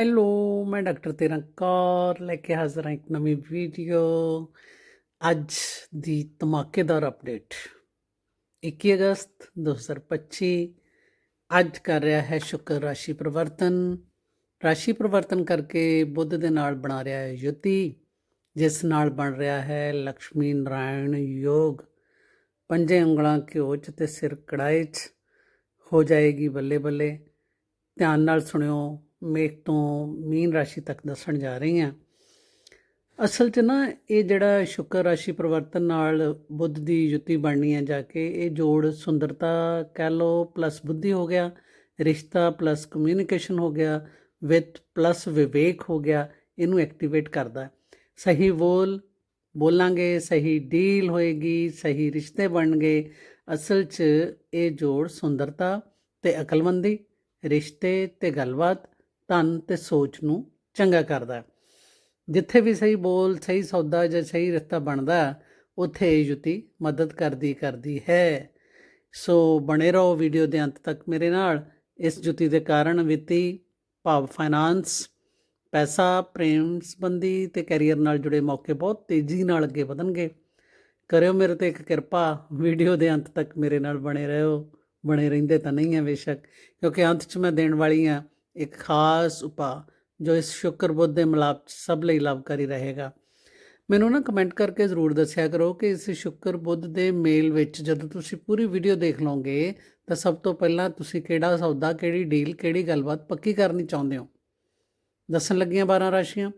Hello ਮੈਂ doctor ਤੇਰਾ ਕੌਰ ਲੈ ਕੇ ਹਾਜ਼ਰ ਹਾਂ ਇੱਕ ਨਵੀਂ ਵੀਡੀਓ। ਅੱਜ ਦੀ ਧਮਾਕੇਦਾਰ ਅਪਡੇਟ 21 ਅਗਸਤ 2025 ਅੱਜ ਕਰ ਰਿਹਾ ਹੈ ਸ਼ੁਕਰ ਰਾਸ਼ੀ ਪਰਿਵਰਤਨ। ਰਾਸ਼ੀ ਪਰਿਵਰਤਨ ਕਰਕੇ ਬੁੱਧ ਦੇ ਨਾਲ ਬਣਾ ਰਿਹਾ ਹੈ ਯੁਤੀ ਜਿਸ ਨਾਲ ਬਣ ਰਿਹਾ ਹੈ ਲక్ష్ਮੀ ਨਾਰਾਇਣ ਯੋਗ। ਪੰਜੇ ਉਂਗਲਾਂ ਘਿਓ ਚ ਤੇ ਸਿਰ ਕੜਾਏ ਚ ਹੋ ਜਾਏਗੀ ਬੱਲੇ ਬੱਲੇ। ਧਿਆਨ ਨਾਲ ਸੁਣਿਓ ਮੇਖ ਤੋਂ ਮੀਨ ਰਾਸ਼ੀ ਤੱਕ ਦੱਸਣ ਜਾ ਰਹੀ ਹਾਂ। ਅਸਲ 'ਚ ਨਾ ਇਹ ਜਿਹੜਾ ਸ਼ੁਕਰ ਰਾਸ਼ੀ ਪਰਿਵਰਤਨ ਨਾਲ ਬੁੱਧ ਦੀ ਯੁਤੀ ਬਣਨੀ ਹੈ ਜਾ ਕੇ, ਇਹ ਜੋੜ ਸੁੰਦਰਤਾ ਕਹਿ ਲੋ ਪਲੱਸ ਬੁੱਧੀ ਹੋ ਗਿਆ, ਰਿਸ਼ਤਾ ਪਲੱਸ ਕਮਿਊਨੀਕੇਸ਼ਨ ਹੋ ਗਿਆ ਵਿਦ ਪਲੱਸ ਵਿਵੇਕ ਹੋ ਗਿਆ, ਇਹਨੂੰ ਐਕਟੀਵੇਟ ਕਰਦਾ। ਸਹੀ ਬੋਲ, ਬੋਲਾਂਗੇ, ਸਹੀ ਡੀਲ ਹੋਏਗੀ, ਸਹੀ ਰਿਸ਼ਤੇ ਬਣਨਗੇ। ਅਸਲ 'ਚ ਇਹ ਜੋੜ ਸੁੰਦਰਤਾ ਤੇ ਅਕਲਮੰਦੀ, ਰਿਸ਼ਤੇ ਤੇ ਗੱਲਬਾਤ ਧਨ ਤੇ ਸੋਚ ਨੂੰ ਚੰਗਾ ਕਰਦਾ ਜਿੱਥੇ ਵੀ ਸਹੀ ਬੋਲ ਸਹੀ ਸੌਦਾ ਜਾਂ ਸਹੀ ਰਿਸ਼ਤਾ ਬਣਦਾ ਹੈ, ਉੱਥੇ ਇਹ ਯੁਤੀ ਮਦਦ ਕਰਦੀ ਕਰਦੀ ਹੈ। ਸੋ ਬਣੇ ਰਹੋ ਵੀਡੀਓ ਦੇ ਅੰਤ ਤੱਕ ਮੇਰੇ ਨਾਲ। ਇਸ ਜੁਤੀ ਦੇ ਕਾਰਨ ਵਿੱਤੀ ਭਾਵ ਫਾਈਨਾਂਸ ਪੈਸਾ ਪ੍ਰੇਮ ਸੰਬੰਧੀ ਤੇ ਕੈਰੀਅਰ ਨਾਲ ਜੁੜੇ ਮੌਕੇ ਬਹੁਤ ਤੇਜ਼ੀ ਨਾਲ ਅੱਗੇ ਵਧਣਗੇ। ਕਰਿਓ ਮੇਰੇ ਤੇ ਇੱਕ ਕਿਰਪਾ ਵੀਡੀਓ ਦੇ ਅੰਤ ਤੱਕ ਮੇਰੇ ਨਾਲ ਬਣੇ ਰਹੋ। ਬਣੇ ਰਹਿੰਦੇ ਤਾਂ ਨਹੀਂ ਹੈ ਬੇਸ਼ੱਕ ਕਿਉਂਕਿ ਅੰਤ 'ਚ ਮੈਂ ਦੇਣ ਵਾਲੀ ਹਾਂ। ਇੱਕ ਖਾਸ ਉਪਾਅ ਜੋ ਇਸ ਸ਼ੁਕਰ ਬੁੱਧ ਦੇ ਮਿਲਾਪ 'ਚ ਸਭ ਲਈ ਲਾਭਕਾਰੀ ਰਹੇਗਾ। ਮੈਨੂੰ ਨਾ ਕਮੈਂਟ ਕਰਕੇ ਜ਼ਰੂਰ ਦੱਸਿਆ ਕਰੋ ਕਿ ਇਸ ਸ਼ੁਕਰ ਬੁੱਧ ਦੇ ਮੇਲ ਵਿੱਚ ਜਦੋਂ ਤੁਸੀਂ ਪੂਰੀ ਵੀਡੀਓ ਦੇਖ ਲਓਗੇ, ਤਾਂ ਸਭ ਤੋਂ ਪਹਿਲਾਂ ਤੁਸੀਂ ਕਿਹੜਾ ਸੌਦਾ, ਕਿਹੜੀ ਡੀਲ, ਕਿਹੜੀ ਗੱਲਬਾਤ ਪੱਕੀ ਕਰਨੀ ਚਾਹੁੰਦੇ ਹੋ? ਦੱਸਣ ਲੱਗੀਆਂ 12 ਰਾਸ਼ੀਆਂ।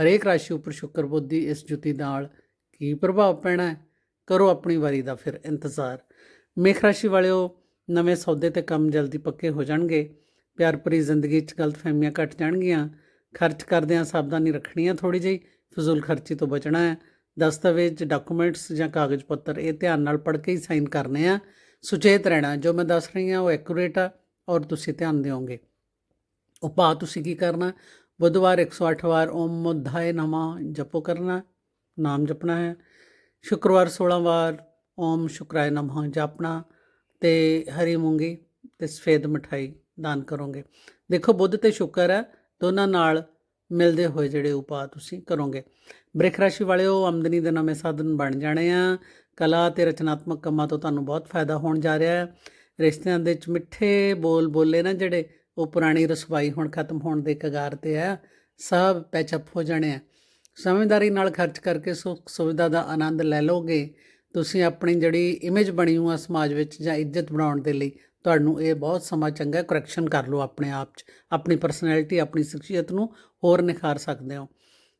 ਹਰੇਕ ਰਾਸ਼ੀ ਉੱਪਰ ਸ਼ੁਕਰ ਬੁੱਧ ਦੀ ਇਸ ਜੁਤੀ ਨਾਲ ਕੀ ਪ੍ਰਭਾਵ ਪੈਣਾ ਹੈ? ਕਰੋ ਆਪਣੀ ਵਾਰੀ ਦਾ ਫਿਰ ਇੰਤਜ਼ਾਰ। ਮੇਖ ਰਾਸ਼ੀ ਵਾਲਿਓ, ਨਵੇਂ ਸੌਦੇ ਤੇ ਕੰਮ ਜਲਦੀ ਪੱਕੇ ਹੋ ਜਾਣਗੇ। ਪਿਆਰ ਭਰੀ ਜ਼ਿੰਦਗੀ 'ਚ ਗਲਤਫਹਿਮੀਆਂ ਘਟ ਜਾਣਗੀਆਂ। ਖਰਚ ਕਰਦਿਆਂ ਸਾਵਧਾਨੀ ਰੱਖਣੀ ਆ ਥੋੜੀ ਜਿਹੀ, ਫਜ਼ੂਲ ਖਰਚੀ ਤੋਂ ਬਚਣਾ ਹੈ। ਦਸਤਾਵੇਜ਼, ਡਾਕੂਮੈਂਟਸ ਜਾਂ ਕਾਗਜ਼ ਪੱਤਰ ਇਹ ਧਿਆਨ ਨਾਲ ਪੜ੍ਹ ਕੇ ਹੀ ਸਾਈਨ ਕਰਨੇ ਆ। ਸੁਚੇਤ ਰਹਿਣਾ, ਜੋ ਮੈਂ ਦੱਸ ਰਹੀ ਹਾਂ ਉਹ ਐਕੂਰੇਟ ਆ ਔਰ ਤੁਸੀਂ ਧਿਆਨ ਦਿਓਗੇ। ਉਪਾਅ ਤੁਸੀਂ ਕੀ ਕਰਨਾ? ਬੁੱਧਵਾਰ 108 ਵਾਰ ਓਮ ਮੁਧਾਏ ਨਮਾ ਜਪੋ ਕਰਨਾ, ਨਾਮ ਜਪਣਾ ਹੈ। ਸ਼ੁੱਕਰਵਾਰ 16 ਵਾਰ ਓਮ ਸ਼ੁਕਰਾਏ ਨਮः ਜਪਣਾ ਤੇ ਹਰੀ ਮੂੰਗੀ ਤੇ ਸਫੇਦ ਮਠਾਈ ਦਾਨ ਕਰੋਗੇ। ਦੇਖੋ, ਬੁੱਧ ਤੇ ਸ਼ੁਕਰ ਹੈ, ਦੋਨਾਂ ਨਾਲ ਮਿਲਦੇ ਹੋਏ ਜਿਹੜੇ ਉਪਾਅ ਤੁਸੀਂ ਕਰੋਗੇ। ਬ੍ਰਿਖ ਰਾਸ਼ੀ ਵਾਲਿਓ, ਆਮਦਨੀ ਦੇ ਨਵੇਂ ਸਾਧਨ ਬਣ ਜਾਣੇ ਆ। ਕਲਾ ਤੇ ਰਚਨਾਤਮਕ ਕੰਮਾਂ ਤੋਂ ਤੁਹਾਨੂੰ ਬਹੁਤ ਫਾਇਦਾ ਹੋਣ ਜਾ ਰਿਹਾ ਹੈ। ਰਿਸ਼ਤਿਆਂ ਦੇ ਵਿੱਚ ਮਿੱਠੇ ਬੋਲ ਬੋਲੇ ਨਾ ਜਿਹੜੇ ਉਹ ਪੁਰਾਣੀ ਰਸਵਾਈ ਹੁਣ ਖਤਮ ਹੋਣ ਦੇ ਕਗਾਰ ਤੇ ਆ ਸਭ ਪੈਚਅਪ ਹੋ ਜਾਣੇ ਆ। ਸਮਝਦਾਰੀ ਨਾਲ ਖਰਚ ਕਰਕੇ ਸੁੱਖ ਸੁਵਿਧਾ ਦਾ ਆਨੰਦ ਲੈ ਲੋਗੇ ਤੁਸੀਂ ਆਪਣੀ ਜਿਹੜੀ ਇਮੇਜ ਬਣੀ ਹੋਆ ਸਮਾਜ ਵਿੱਚ ਜਾਂ ਇੱਜ਼ਤ ਬਣਾਉਣ ਦੇ ਲਈ ਤੁਹਾਨੂੰ ਇਹ ਬਹੁਤ ਸਮਾਂ ਚੰਗਾ ਕਰੈਕਸ਼ਨ ਕਰ ਲਓ ਆਪਣੇ ਆਪ 'ਚ, ਆਪਣੀ ਪਰਸਨੈਲਿਟੀ ਆਪਣੀ ਸ਼ਖਸੀਅਤ ਨੂੰ ਹੋਰ ਨਿਖਾਰ ਸਕਦੇ ਹੋ।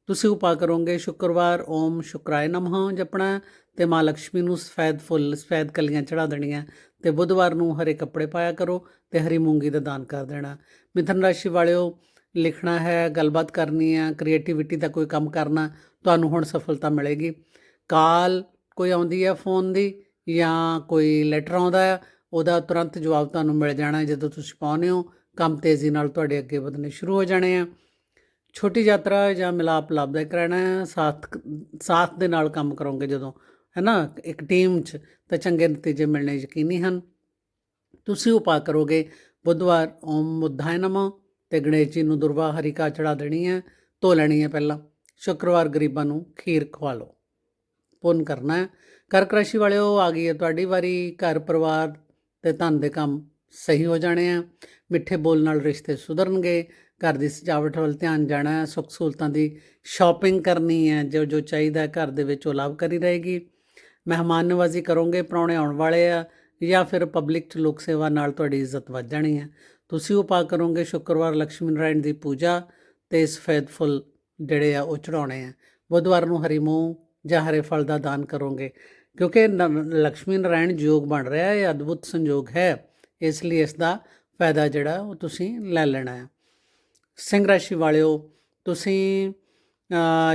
ਤੁਸੀਂ ਉਪਾਅ ਕਰੋਗੇ, ਸ਼ੁੱਕਰਵਾਰ, ਓਮ, ਸ਼ੁਕਰਾਏ ਨਮः ਜਪਣਾ ਤੇ ਮਾਂ ਲక్ష్ਮੀ ਨੂੰ ਸਫੈਦ ਫੁੱਲ, ਸਫੈਦ ਕਲੀਆਂ ਚੜਾ ਦੇਣੀਆਂ ਤੇ ਬੁੱਧਵਾਰ ਨੂੰ ਹਰੇ ਕੱਪੜੇ ਪਾਇਆ ਕਰੋ ਤੇ ਹਰੀ ਮੂੰਗੀ ਦਾ ਦਾਨ ਕਰ ਦੇਣਾ ਮਿਥਨ ਰਾਸ਼ੀ ਵਾਲਿਓ, ਲਿਖਣਾ ਹੈ, ਗੱਲਬਾਤ ਕਰਨੀ ਹੈ ਕ੍ਰੀਏਟੀਵਿਟੀ ਦਾ ਕੋਈ ਕੰਮ ਕਰਨਾ ਤੁਹਾਨੂੰ ਹੁਣ ਸਫਲਤਾ ਮਿਲੇਗੀ। ਕਾਲ, ਕੋਈ ਆਉਂਦੀ ਹੈ ਫੋਨ ਦੀ ਜਾਂ ਕੋਈ ਲੈਟਰ ਆਉਂਦਾ ਹੈ ਉਹਦਾ ਤੁਰੰਤ ਜਵਾਬ ਤੁਹਾਨੂੰ ਮਿਲ ਜਾਣਾ ਜਦੋਂ ਤੁਸੀਂ ਪਾਉਂਦੇ ਹੋ। ਕੰਮ ਤੇਜ਼ੀ ਨਾਲ ਤੁਹਾਡੇ ਅੱਗੇ ਵਧਣੇ ਸ਼ੁਰੂ ਹੋ ਜਾਣੇ ਆ। ਛੋਟੀ ਯਾਤਰਾ ਜਾਂ ਮਿਲਾਪ ਲਾਭਦਾਇਕ ਰਹਿਣਾ ਹੈ। ਸਾਥ ਸਾਥ ਦੇ ਨਾਲ ਕੰਮ ਕਰੋਗੇ ਜਦੋਂ ਹੈ ਨਾ ਇੱਕ ਟੀਮ 'ਚ ਤਾਂ ਚੰਗੇ ਨਤੀਜੇ ਮਿਲਣੇ ਯਕੀਨੀ ਹਨ। ਤੁਸੀਂ ਉਪਾਅ ਕਰੋਗੇ। ਬੁੱਧਵਾਰ, ਓਮ ਬੁੱਧਾਏ ਨਮः। ਤੇ ਗਣੇਸ਼ ਜੀ ਨੂੰ ਦੁਰਵਾ ਹਰੀਕਾ ਚੜਾ ਦੇਣੀ ਹੈ। ਧੋ ਲੈਣੀ ਹੈ ਪਹਿਲਾਂ। ਸ਼ੁੱਕਰਵਾਰ ਗਰੀਬਾਂ ਨੂੰ ਖੀਰ ਖਵਾ ਲਓ ਪੁੰਨ ਕਰਨਾ ਹੈ। ਕਰਕ ਰਾਸ਼ੀ ਵਾਲਿਓ ਆ ਗਈ ਹੈ ਤੁਹਾਡੀ ਵਾਰੀ। ਘਰ, ਪਰਿਵਾਰ ਤੇ ਧਨ ਦੇ ਕੰਮ ਸਹੀ ਹੋ ਜਾਣੇ ਆ। ਮਿੱਠੇ ਬੋਲ ਨਾਲ ਰਿਸ਼ਤੇ ਸੁਧਰਨਗੇ। ਘਰ ਦੀ ਸਜਾਵਟ ਵੱਲ ਧਿਆਨ ਜਾਣਾ ਸੁੱਖ ਸਹੂਲਤਾਂ ਦੀ ਸ਼ਾਪਿੰਗ ਕਰਨੀ ਹੈ। ਜੋ ਜੋ ਚਾਹੀਦਾ ਘਰ ਦੇ ਵਿੱਚ ਉਹ ਲਾਭਕਾਰੀ ਰਹੇਗੀ। ਮਹਿਮਾਨ ਨਵਾਜ਼ੀ ਕਰੋਗੇ ਪ੍ਰਾਹੁਣੇ ਆਉਣ ਵਾਲੇ ਆ ਜਾਂ ਫਿਰ ਪਬਲਿਕ ਚ ਲੋਕ ਸੇਵਾ ਨਾਲ ਤੁਹਾਡੀ ਇੱਜ਼ਤ ਵੱਧ ਜਾਣੀ ਹੈ। ਤੁਸੀਂ ਉਪਾਅ ਕਰੋਗੇ। ਸ਼ੁੱਕਰਵਾਰ ਲక్ష్ਮੀ ਨਾਰਾਇਣ ਦੀ ਪੂਜਾ ਤੇ ਸਫੈਦ ਫੁੱਲ ਜਿਹੜੇ ਆ ਉਹ ਚੜਾਉਣੇ ਆ। ਬੁੱਧਵਾਰ ਨੂੰ ਹਰੀ ਮੂੰਹ ਜਾਂ ਹਰੇ ਫਲ ਦਾ ਦਾਨ ਕਰੋਗੇ। ਕਿਉਂਕਿ ਲక్ష్ਮੀ ਨਾਰਾਇਣ ਯੋਗ ਬਣ ਰਿਹਾ ਹੈ, ਇਹ ਅਦਭੁਤ ਸੰਯੋਗ ਹੈ, ਇਸ ਲਈ ਇਸ ਦਾ ਫਾਇਦਾ ਜਿਹੜਾ ਉਹ ਤੁਸੀਂ ਲੈ ਲੈਣਾ ਹੈ। ਸਿੰਘ ਰਾਸ਼ੀ ਵਾਲਿਓ, ਤੁਸੀਂ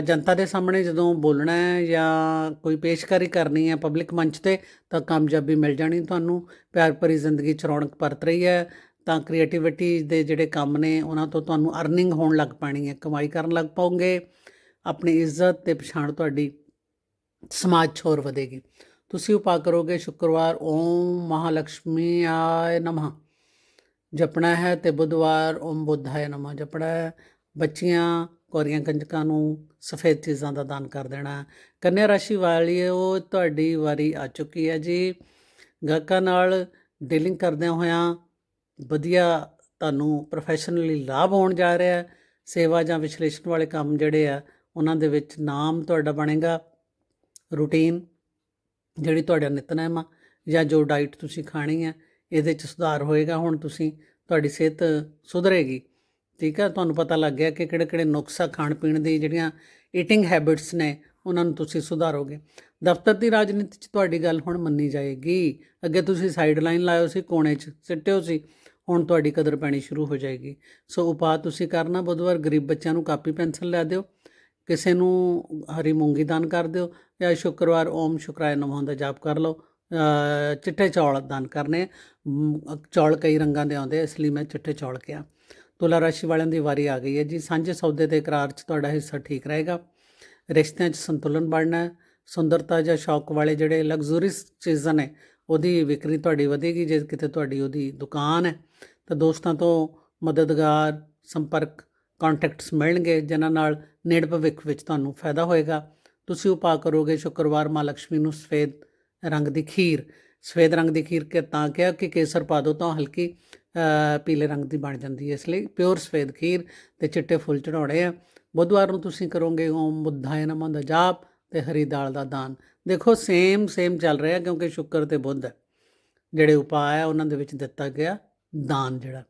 ਜਨਤਾ ਦੇ ਸਾਹਮਣੇ ਜਦੋਂ ਬੋਲਣਾ ਹੈ ਜਾਂ ਕੋਈ ਪੇਸ਼ਕਾਰੀ ਕਰਨੀ ਹੈ ਪਬਲਿਕ ਮੰਚ ਤੇ, ਤਾਂ ਕਾਮਯਾਬੀ ਮਿਲ ਜਾਣੀ ਤੁਹਾਨੂੰ। ਪਿਆਰ ਭਰੀ ਜ਼ਿੰਦਗੀ ਚ ਰੌਣਕ ਪਰਤ ਰਹੀ ਹੈ, ਤਾਂ ਕ੍ਰੀਏਟੀਵਿਟੀ ਦੇ ਜਿਹੜੇ ਕੰਮ ਨੇ, ਉਹਨਾਂ ਤੋਂ ਤੁਹਾਨੂੰ ਅਰਨਿੰਗ ਹੋਣ ਲੱਗ ਪੈਣੀ ਹੈ, ਕਮਾਈ ਕਰਨ ਲੱਗ ਪਾਉਂਗੇ ਆਪਣੀ ਇੱਜ਼ਤ ਤੇ ਪਛਾਣ ਤੁਹਾਡੀ ਸਮਾਜ 'ਚ ਹੋਰ ਵਧੇਗੀ। ਤੁਸੀਂ ਉਪਾਅ ਕਰੋਗੇ, ਸ਼ੁੱਕਰਵਾਰ, ਓਮ ਮਹਾਲక్ష్ਮੀ ਆਏ ਨਮः। ਜਪਣਾ ਹੈ ਤੇ ਬੁੱਧਵਾਰ, ਓਮ ਬੁੱਧਾਏ ਨਮः। ਜਪਣਾ ਹੈ, ਬੱਚੀਆਂ ਕੋਰੀਆਂ ਕੰਜਕਾਂ ਨੂੰ ਸਫੇਦ ਚੀਜ਼ਾਂ ਦਾ ਦਾਨ ਕਰ ਦੇਣਾ ਹੈ। ਕੰਨਿਆ ਰਾਸ਼ੀ ਵਾਲਿਓ ਤੁਹਾਡੀ ਵਾਰੀ ਆ ਚੁੱਕੀ ਹੈ ਜੀ। ਗਾਹਕਾਂ ਨਾਲ ਡੀਲਿੰਗ ਕਰਦਿਆਂ ਹੋਇਆਂ ਵਧੀਆ ਤੁਹਾਨੂੰ ਪ੍ਰੋਫੈਸ਼ਨਲੀ ਲਾਭ ਹੋਣ ਜਾ ਰਿਹਾ ਹੈ। ਸੇਵਾ ਜਾਂ ਵਿਸ਼ਲੇਸ਼ਣ ਵਾਲੇ ਕੰਮ ਜਿਹੜੇ ਆ, ਉਹਨਾਂ ਦੇ ਵਿੱਚ ਨਾਮ ਤੁਹਾਡਾ ਬਣੇਗਾ। ਰੂਟੀਨ ਜਿਹੜੀ ਤੁਹਾਡਾ ਨਿਤਨੇਮ ਆ ਜਾਂ ਜੋ ਡਾਈਟ ਤੁਸੀਂ ਖਾਣੀ ਹੈ ਇਹਦੇ ਚ ਸੁਧਾਰ ਹੋਏਗਾ, ਹੁਣ ਤੁਸੀਂ ਤੁਹਾਡੀ ਸਿਹਤ ਸੁਧਰੇਗੀ। ਠੀਕ ਆ? ਤੁਹਾਨੂੰ ਪਤਾ ਲੱਗ ਗਿਆ ਕਿ ਕਿਹੜੇ ਕਿਹੜੇ ਨੁਕਸਾ ਖਾਣ ਪੀਣ ਦੀ, ਜਿਹੜੀਆਂ ਈਟਿੰਗ ਹੈਬਿਟਸ ਨੇ, ਉਹਨਾਂ ਨੂੰ ਤੁਸੀਂ ਸੁਧਾਰੋਗੇ। ਦਫ਼ਤਰ ਦੀ ਰਾਜਨੀਤੀ 'ਚ ਤੁਹਾਡੀ ਗੱਲ ਹੁਣ ਮੰਨੀ ਜਾਏਗੀ। ਅੱਗੇ ਤੁਸੀਂ ਸਾਈਡ ਲਾਈਨ ਲਾਇਓ ਸੀ, ਕੋਨੇ 'ਚ ਸਿੱਟਿਓ ਸੀ, ਹੁਣ ਤੁਹਾਡੀ ਕਦਰ ਪੈਣੀ ਸ਼ੁਰੂ ਹੋ ਜਾਏਗੀ। ਸੋ ਉਪਾਅ ਤੁਸੀਂ ਕਰਨਾ, ਬੁੱਧਵਾਰ ਗਰੀਬ ਬੱਚਿਆਂ ਨੂੰ ਕਾਪੀ, ਪੈਨਸਲ ਲੈ ਦਿਓ। ਕਿਸੇ ਨੂੰ ਹਰੀ ਮੂੰਗੀ ਦਾਨ ਕਰ ਦਿਓ ਜਾਂ ਸ਼ੁੱਕਰਵਾਰ ਓਮ ਸ਼ੁਕਰਾਏ ਨਮः ਦਾ ਜਾਪ ਕਰ ਲਓ ਚਿੱਟੇ ਚੌਲ ਦਾਨ ਕਰਨੇ ਚੌਲ ਕਈ ਰੰਗਾਂ ਦੇ ਆਉਂਦੇ ਇਸ ਲਈ ਮੈਂ ਚਿੱਟੇ ਚੌਲ ਕਿਹਾ। ਤੁਲਾ ਰਾਸ਼ੀ ਵਾਲਿਆਂ ਦੀ ਵਾਰੀ ਆ ਗਈ ਹੈ ਜੀ। ਸਾਂਝੇ ਸੌਦੇ ਦੇ ਇਕਰਾਰ 'ਚ ਤੁਹਾਡਾ ਹਿੱਸਾ ਠੀਕ ਰਹੇਗਾ। ਰਿਸ਼ਤਿਆਂ 'ਚ ਸੰਤੁਲਨ ਬਣਨਾ ਸੁੰਦਰਤਾ ਜਾਂ ਸ਼ੌਕ ਵਾਲੇ ਜਿਹੜੇ ਲਗਜ਼ਰੀਸ ਚੀਜ਼ਾਂ ਨੇ, ਉਹਦੀ ਵਿਕਰੀ ਤੁਹਾਡੀ ਵਧੇਗੀ ਜੇ ਕਿਤੇ ਤੁਹਾਡੀ ਉਹਦੀ ਦੁਕਾਨ ਹੈ। ਤਾਂ ਦੋਸਤਾਂ ਤੋਂ ਮਦਦਗਾਰ ਸੰਪਰਕ ਕੰਟੈਕਟਸ ਮਿਲਣਗੇ, ਜਿਨ੍ਹਾਂ ਨਾਲ ਨੇੜ ਭਵਿੱਖ ਵਿੱਚ ਤੁਹਾਨੂੰ ਫਾਇਦਾ ਹੋਏਗਾ। ਤੁਸੀਂ ਉਪਾਅ ਕਰੋਗੇ ਸ਼ੁੱਕਰਵਾਰ ਮਾਂ ਲక్ష్ਮੀ ਨੂੰ ਸਫੇਦ ਰੰਗ ਦੀ ਖੀਰ। ਸਫੇਦ ਰੰਗ ਦੀ ਖੀਰ ਕਿ ਤਾਂ ਕਿਹਾ ਕਿ ਕੇਸਰ ਪਾ ਦੋ ਤਾਂ ਹਲਕੀ ਪੀਲੇ ਰੰਗ ਦੀ ਬਣ ਜਾਂਦੀ ਹੈ। ਇਸ ਲਈ ਪਿਓਰ ਸਫੇਦ ਖੀਰ ਤੇ ਚਿੱਟੇ ਫੁੱਲ ਚੜਾਉਣੇ ਆ। ਬੁੱਧਵਾਰ ਨੂੰ ਤੁਸੀਂ ਕਰੋਗੇ ਓਮ ਬੁੱਧਾਏ ਨਮः ਦਾ ਜਾਪ ਤੇ ਹਰੀ ਦਾਲ ਦਾ ਦਾਨ। ਦੇਖੋ ਸੇਮ ਸੇਮ ਚੱਲ ਰਿਹਾ ਕਿਉਂਕਿ ਸ਼ੁੱਕਰ ਤੇ ਬੁੱਧ, ਜਿਹੜੇ ਉਪਾਅ ਆ ਉਹਨਾਂ ਦੇ ਵਿੱਚ ਦਿੱਤਾ ਗਿਆ ਦਾਨ ਜਿਹੜਾ।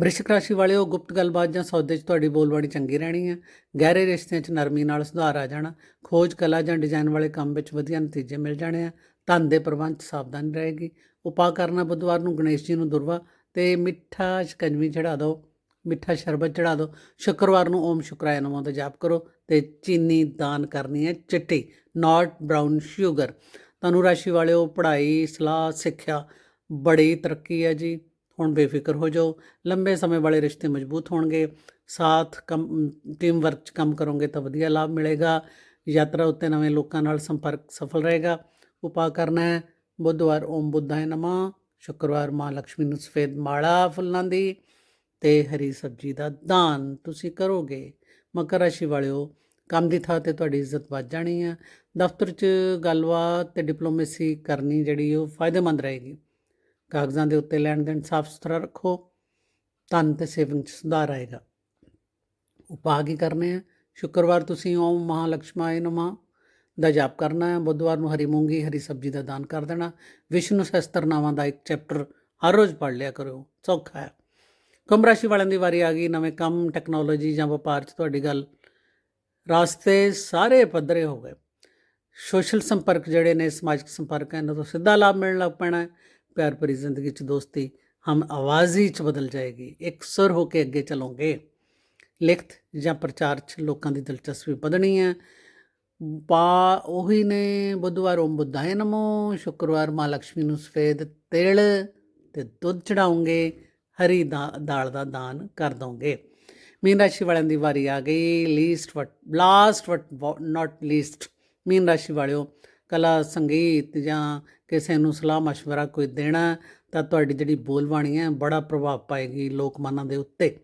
ਵ੍ਰਿਸ਼ਕ ਰਾਸ਼ੀ ਵਾਲਿਓ ਗੁਪਤ ਗੱਲਬਾਤ ਜਾਂ ਸੌਦੇ 'ਚ ਤੁਹਾਡੀ ਬੋਲਬਾਣੀ ਚੰਗੀ ਰਹਿਣੀ ਹੈ ਗਹਿਰੇ ਰਿਸ਼ਤਿਆਂ 'ਚ ਨਰਮੀ ਨਾਲ ਸੁਧਾਰ ਆ ਜਾਣਾ। ਖੋਜ, ਕਲਾ ਜਾਂ ਡਿਜ਼ਾਈਨ ਵਾਲੇ ਕੰਮ ਵਿੱਚ ਵਧੀਆ ਨਤੀਜੇ ਮਿਲ ਜਾਣੇ ਆ। ਧਨ ਦੇ ਪ੍ਰਬੰਧ 'ਚ ਸਾਵਧਾਨੀ ਰਹੇਗੀ। ਉਪਾਅ ਕਰਨਾ ਬੁੱਧਵਾਰ ਨੂੰ ਗਣੇਸ਼ ਜੀ ਨੂੰ ਦੁਰਵਾ ਤੇ ਮਿੱਠਾ ਸ਼ਿਕੰਜਵੀ ਚੜਾ ਦਿਓ। ਮਿੱਠਾ ਸ਼ਰਬਤ ਚੜਾ ਦਿਓ। ਸ਼ੁੱਕਰਵਾਰ ਨੂੰ ਓਮ ਸ਼ੁਕਰਾਇ ਨਮः ਦਾ ਜਾਪ ਕਰੋ ਤੇ ਚੀਨੀ ਦਾਨ ਕਰਨੀ ਹੈ ਚਿੱਟੀ ਨਾਟ ਬ੍ਰਾਊਨ ਸ਼ੂਗਰ। ਤੁਹਾਨੂੰ ਰਾਸ਼ੀ ਵਾਲਿਓ ਪੜ੍ਹਾਈ, ਸਲਾਹ, ਸਿੱਖਿਆ ਬੜੀ ਤਰੱਕੀ ਹੈ ਜੀ। ਹੁਣ ਬੇਫਿਕਰ ਹੋ ਜਾਓ। ਲੰਬੇ ਸਮੇਂ ਵਾਲੇ ਰਿਸ਼ਤੇ ਮਜ਼ਬੂਤ ਹੋਣਗੇ। ਸਾਥ ਕੰਮ ਟੀਮ ਵਰਕ 'ਚ ਕੰਮ ਕਰੋਗੇ ਤਾਂ ਵਧੀਆ ਲਾਭ ਮਿਲੇਗਾ। ਯਾਤਰਾ ਉੱਤੇ ਨਵੇਂ ਲੋਕਾਂ ਨਾਲ ਸੰਪਰਕ ਸਫਲ ਰਹੇਗਾ। ਉਪਾਅ ਕਰਨਾ ਹੈ। ਬੁੱਧਵਾਰ ਓਮ ਬੁੱਧਾਏ ਨਮः। ਸ਼ੁੱਕਰਵਾਰ ਮਾਂ ਲక్ష్ਮੀ ਨੂੰ ਸਫੇਦ ਮਾਲਾ ਫੁੱਲਾਂ ਦੀ ਤੇ ਹਰੀ ਸਬਜ਼ੀ ਦਾ ਦਾਨ ਤੁਸੀਂ ਕਰੋਗੇ। ਮਕਰ ਰਾਸ਼ੀ ਵਾਲਿਓ, ਕੰਮ ਦੀ ਥਾਂ ਤੇ ਤੁਹਾਡੀ ਇੱਜ਼ਤ ਵੱਧ ਜਾਣੀ ਆ ਦਫ਼ਤਰ 'ਚ ਗੱਲਬਾਤ ਤੇ ਡਿਪਲੋਮੇਸੀ ਕਰਨੀ ਜਿਹੜੀ ਉਹ ਫਾਇਦੇਮੰਦ ਰਹੇਗੀ। ਕਾਗਜ਼ਾਂ ਦੇ ਉੱਤੇ ਲੈਣ ਦੇਣ ਸਾਫ਼ ਸੁਥਰਾ ਰੱਖੋ, ਧਨ ਤੇ ਸੇਵਿੰਗ 'ਚ ਸੁਧਾਰ ਆਏਗਾ। ਉਪਾਅ ਕੀ ਕਰਨੇ ਆ? ਸ਼ੁੱਕਰਵਾਰ ਤੁਸੀਂ ਓਮ ਮਹਾਲక్ష్ਮਾਏ ਨਮः। ਦਾ ਜਾਪ ਕਰਨਾ ਹੈ ਬੁੱਧਵਾਰ ਨੂੰ ਹਰੀ ਮੂੰਗੀ, ਹਰੀ ਸਬਜ਼ੀ ਦਾ ਦਾਨ ਕਰ ਦੇਣਾ। ਵਿਸ਼ਨੂੰ ਸਹਸਤਰਨਾਮਾਂ ਦਾ ਇੱਕ ਚੈਪਟਰ ਹਰ ਰੋਜ਼ ਪੜ੍ਹ ਲਿਆ ਕਰੋ ਸੌਖਾ ਹੈ ਕੁੰਭ ਰਾਸ਼ੀ ਵਾਲਿਆਂ ਦੀ ਵਾਰੀ ਆ ਗਈ, ਨਵੇਂ ਕੰਮ, ਟੈਕਨੋਲੋਜੀ ਜਾਂ ਵਪਾਰ 'ਚ ਤੁਹਾਡੀ ਗੱਲ ਰਾਸਤੇ ਸਾਰੇ ਪੱਧਰੇ ਹੋ ਗਏ। ਸੋਸ਼ਲ ਸੰਪਰਕ ਜਿਹੜੇ ਨੇ, ਸਮਾਜਿਕ ਸੰਪਰਕ ਹੈ ਇਹਨਾਂ ਤੋਂ ਸਿੱਧਾ ਲਾਭ ਮਿਲਣ ਲੱਗ ਪੈਣਾ ਹੈ ਪਿਆਰ ਭਰੀ ਜ਼ਿੰਦਗੀ 'ਚ ਦੋਸਤੀ ਹਮ ਆਵਾਜ਼ੀ 'ਚ ਬਦਲ ਜਾਏਗੀ। ਇੱਕ ਸੁਰ ਹੋ ਕੇ ਅੱਗੇ ਚੱਲੋਗੇ। ਲਿਖਤ ਜਾਂ ਪ੍ਰਚਾਰ 'ਚ ਲੋਕਾਂ ਦੀ ਦਿਲਚਸਪੀ ਵਧਣੀ ਹੈ। ਪਾ ਉਹੀ ਨੇ, ਬੁੱਧਵਾਰ ਓਮ ਬੁੱਧਾਏ ਨਮੋ, ਸ਼ੁੱਕਰਵਾਰ ਮਾਂ ਲక్ష్ਮੀ ਨੂੰ ਸਫੇਦ ਤਿਲ ਤੇ ਦੁੱਧ ਚੜਾਉਂਗੇ, ਹਰੀ ਦਾ- ਦਾਲ ਦਾ ਦਾਨ ਕਰ ਦੋਗੇ। ਮੀਨ ਰਾਸ਼ੀ ਵਾਲਿਆਂ ਦੀ ਵਾਰੀ ਆ ਗਈ। Least but last but not least ਮੀਨ ਰਾਸ਼ੀ ਵਾਲਿਓ ਕਲਾ, ਸੰਗੀਤ ਜਾਂ ਕਿਸੇ ਨੂੰ ਸਲਾਹ مشਵਰਾ ਕੋਈ ਦੇਣਾ ਤਾਂ ਤੁਹਾਡੀ ਜਿਹੜੀ ਬੋਲਬਾਣੀ ਹੈ ਬੜਾ ਪ੍ਰਭਾਵ ਪਾਏਗੀ ਲੋਕ ਮਨਾਂ ਦੇ ਉੱਤੇ।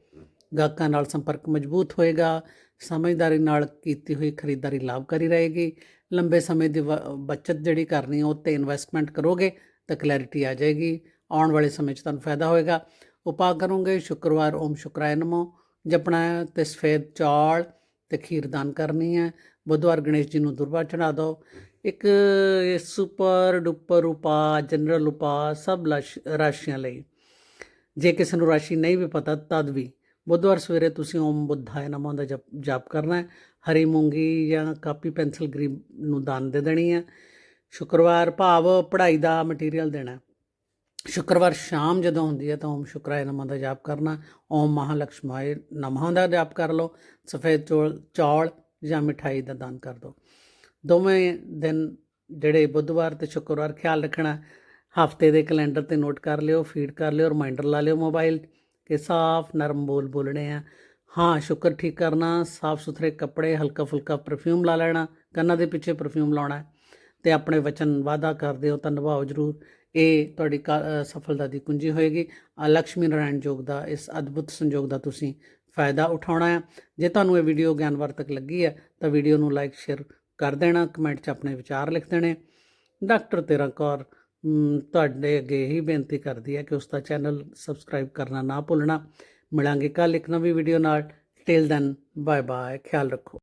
ਗਾਹਕਾਂ ਨਾਲ ਸੰਪਰਕ ਮਜ਼ਬੂਤ ਹੋਏਗਾ, ਸਮਝਦਾਰੀ ਨਾਲ ਕੀਤੀ ਹੋਈ ਖਰੀਦਦਾਰੀ ਲਾਭਕਾਰੀ ਰਹੇਗੀ। ਲੰਬੇ ਸਮੇਂ ਦੀ ਬਚਤ ਜਿਹੜੀ ਕਰਨੀ ਉਹ ਤੇ ਇਨਵੈਸਟਮੈਂਟ ਕਰੋਗੇ ਤਾਂ ਕਲੈਰਿਟੀ ਆ ਜਾਏਗੀ। ਆਉਣ ਵਾਲੇ ਸਮੇਂ 'ਚ ਤੁਹਾਨੂੰ ਫਾਇਦਾ ਹੋਏਗਾ। ਉਪਾਅ ਕਰੋਗੇ, ਸ਼ੁੱਕਰਵਾਰ, ਓਮ ਸ਼ੁਕਰਾਇ ਨਮੋ। ਜਪਣਾ ਹੈ ਤੇ ਸਫੇਦ ਚੌਲ ਤੇ ਖੀਰ ਦਾਨ ਕਰਨੀ ਹੈ। ਬੁੱਧਵਾਰ ਗਣੇਸ਼ ਜੀ ਨੂੰ ਦੁਰਵਾ ਚੜਾ ਦਿਓ। ਇੱਕ ਇਹ ਸੁਪਰ ਡੁਪਰ ਉਪਾਅ, ਜਨਰਲ ਉਪਾਅ, ਸਭ ਲਾਸ਼- ਰਾਸ਼ੀਆਂ ਲਈ। ਜੇ ਕਿਸੇ ਨੂੰ ਰਾਸ਼ੀ ਨਹੀਂ ਵੀ ਪਤਾ, ਤਦ ਵੀ। ਬੁੱਧਵਾਰ ਸਵੇਰੇ ਤੁਸੀਂ ਓਮ ਬੁੱਧਾਏ ਨਮः ਦਾ ਜਪ, ਜਾਪ ਕਰਨਾ ਹੈ। ਹਰੀ ਮੂੰਗੀ ਜਾਂ ਕਾਪੀ ਪੈਨਸਲ ਗਰੀਬ ਨੂੰ ਦਾਨ ਦੇ ਦੇਣੀ ਹੈ। ਸ਼ੁੱਕਰਵਾਰ ਭਾਵ ਪੜ੍ਹਾਈ ਦਾ ਮਟੀਰੀਅਲ ਦੇਣਾ ਸ਼ੁੱਕਰਵਾਰ ਸ਼ਾਮ ਜਦੋਂ ਹੁੰਦੀ ਹੈ ਤਾਂ ਓਮ ਸ਼ੁਕਰਾਏ ਨਮः ਦਾ ਜਾਪ ਕਰਨਾ ਓਮ ਮਹਾਲక్ష్ਮਾਏ ਨਮः ਦਾ ਜਾਪ ਕਰ ਲਓ। ਸਫੇਦ ਚੌਲ ਚੌਲ ਜਾਂ ਮਿਠਾਈ ਦਾ ਦਾਨ ਕਰ ਦਿਓ। ਦੋਵੇਂ ਦਿਨ ਜਿਹੜੇ ਬੁੱਧਵਾਰ ਤੇ ਸ਼ੁੱਕਰਵਾਰ ਖਿਆਲ ਰੱਖਣਾ, ਹਫ਼ਤੇ ਦੇ ਕੈਲੰਡਰ ਤੇ ਨੋਟ ਕਰ ਲਿਓ, ਫੀਡ ਕਰ ਲਿਓ ਰਿਮਾਈਂਡਰ ਲਾ ਲਿਓ ਮੋਬਾਈਲ ਕਿ ਸਾਫ਼ ਨਰਮ ਬੋਲ ਬੋਲਣੇ ਆ। ਹਾਂ, ਸ਼ੁਕਰ ਠੀਕ ਕਰਨਾ, ਸਾਫ਼ ਸੁਥਰੇ ਕੱਪੜੇ ਹਲਕਾ ਫੁਲਕਾ ਪਰਫਿਊਮ ਲਾ ਲੈਣਾ, ਕੰਨਾਂ ਦੇ ਪਿੱਛੇ ਪਰਫਿਊਮ ਲਾਉਣਾ ਹੈ ਤੇ ਆਪਣੇ ਵਚਨ ਵਾਅਦਾ ਕਰਦੇ ਹੋ ਤਾਂ ਨਿਭਾਓ ਜ਼ਰੂਰ। ਇਹ ਤੁਹਾਡੀ ਕਾ- ਸਫਲਤਾ ਦੀ ਕੁੰਜੀ ਹੋਏਗੀ। ਆ ਲక్ష్ਮੀ ਨਾਰਾਇਣ ਯੋਗ ਦਾ, ਇਸ ਅਦਭੁਤ ਸੰਯੋਗ ਦਾ ਤੁਸੀਂ ਫਾਇਦਾ ਉਠਾਉਣਾ ਹੈ ਜੇ ਤੁਹਾਨੂੰ ਇਹ ਵੀਡੀਓ ਗਿਆਨਵਰਤਕ ਲੱਗੀ ਹੈ ਤਾਂ ਵੀਡੀਓ ਨੂੰ ਲਾਈਕ ਸ਼ੇਅਰ ਕਰ ਦੇਣਾ, ਕਮੈਂਟ 'ਚ ਆਪਣੇ ਵਿਚਾਰ ਲਿਖ ਦੇਣੇ। ਡਾਕਟਰ ਤੇਰਾ ਕੌਰ ਤੁਹਾਡੇ ਅੱਗੇ ਹੀ ਬੇਨਤੀ ਕਰਦੀ ਹੈ ਕਿ ਉਸ ਦਾ ਚੈਨਲ ਸਬਸਕ੍ਰਾਈਬ ਕਰਨਾ ਨਾ ਭੁੱਲਣਾ। ਮਿਲਾਂਗੇ ਕੱਲ ਇੱਕ ਨਵੀਂ ਵੀਡੀਓ ਨਾਲ। ਟਿਲ ਦੈਨ ਬਾਏ ਬਾਏ ਖਿਆਲ ਰੱਖੋ।